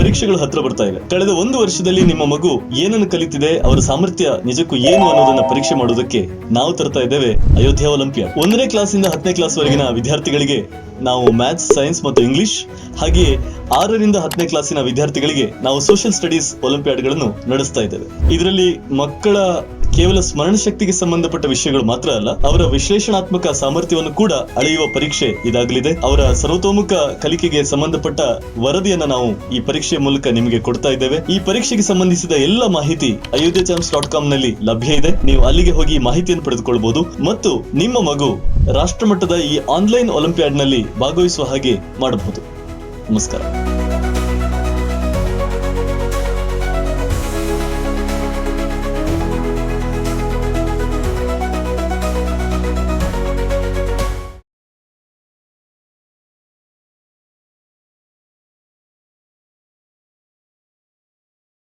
ಪರೀಕ್ಷೆಗಳು ಹತ್ರ ಬರ್ತಾ ಇದೆ ಕಳೆದ ಒಂದು ವರ್ಷದಲ್ಲಿ ನಿಮ್ಮ ಮಗು ಏನನ್ನು ಕಲಿತಿದೆ, ಅವರ ಸಾಮರ್ಥ್ಯ ನಿಜಕ್ಕೂ ಏನು ಅನ್ನೋದನ್ನ ಪರೀಕ್ಷೆ ಮಾಡೋದಕ್ಕೆ ನಾವು ತರ್ತಾ ಇದ್ದೇವೆ ಅಯೋಧ್ಯ ಒಲಂಪಿಯ. ಒಂದನೇ ಕ್ಲಾಸಿಂದ ಹತ್ತನೇ ಕ್ಲಾಸ್ ವರೆಗಿನ ವಿದ್ಯಾರ್ಥಿಗಳಿಗೆ ನಾವು ಮ್ಯಾಥ್ಸ್, ಸೈನ್ಸ್ ಮತ್ತು ಇಂಗ್ಲಿಷ್, ಹಾಗೆಯೇ ಆರರಿಂದ ಹತ್ತನೇ ಕ್ಲಾಸಿನ ವಿದ್ಯಾರ್ಥಿಗಳಿಗೆ ನಾವು ಸೋಷಿಯಲ್ ಸ್ಟಡೀಸ್ ಒಲಿಂಪಿಯಾಡ್ಗಳನ್ನು ನಡೆಸ್ತಾ ಇದ್ದೇವೆ. ಇದರಲ್ಲಿ ಮಕ್ಕಳ ಕೇವಲ ಸ್ಮರಣ ಶಕ್ತಿಗೆ ಸಂಬಂಧಪಟ್ಟ ವಿಷಯಗಳು ಮಾತ್ರ ಅಲ್ಲ, ಅವರ ವಿಶ್ಲೇಷಣಾತ್ಮಕ ಸಾಮರ್ಥ್ಯವನ್ನು ಕೂಡ ಅಳೆಯುವ ಪರೀಕ್ಷೆ ಇದಾಗಲಿದೆ. ಅವರ ಸರ್ವತೋಮುಖ ಕಲಿಕೆಗೆ ಸಂಬಂಧಪಟ್ಟ ವರದಿಯನ್ನು ನಾವು ಈ ಪರೀಕ್ಷೆಯ ಮೂಲಕ ನಿಮಗೆ ಕೊಡ್ತಾ ಇದ್ದೇವೆ. ಈ ಪರೀಕ್ಷೆಗೆ ಸಂಬಂಧಿಸಿದ ಎಲ್ಲ ಮಾಹಿತಿ ಅಯೋಧ್ಯ ಚಾನ್ಸ್ ಡಾಟ್ ಕಾಮ್ನಲ್ಲಿ ಲಭ್ಯ ಇದೆ. ನೀವು ಅಲ್ಲಿಗೆ ಹೋಗಿ ಮಾಹಿತಿಯನ್ನು ಪಡೆದುಕೊಳ್ಳಬಹುದು ಮತ್ತು ನಿಮ್ಮ ಮಗು ರಾಷ್ಟ್ರಮಟ್ಟದ ಈ ಆನ್ಲೈನ್ ಒಲಿಂಪಿಯಾಡ್ನಲ್ಲಿ ಭಾಗವಹಿಸುವ ಹಾಗೆ ಮಾಡಬಹುದು. ನಮಸ್ಕಾರ.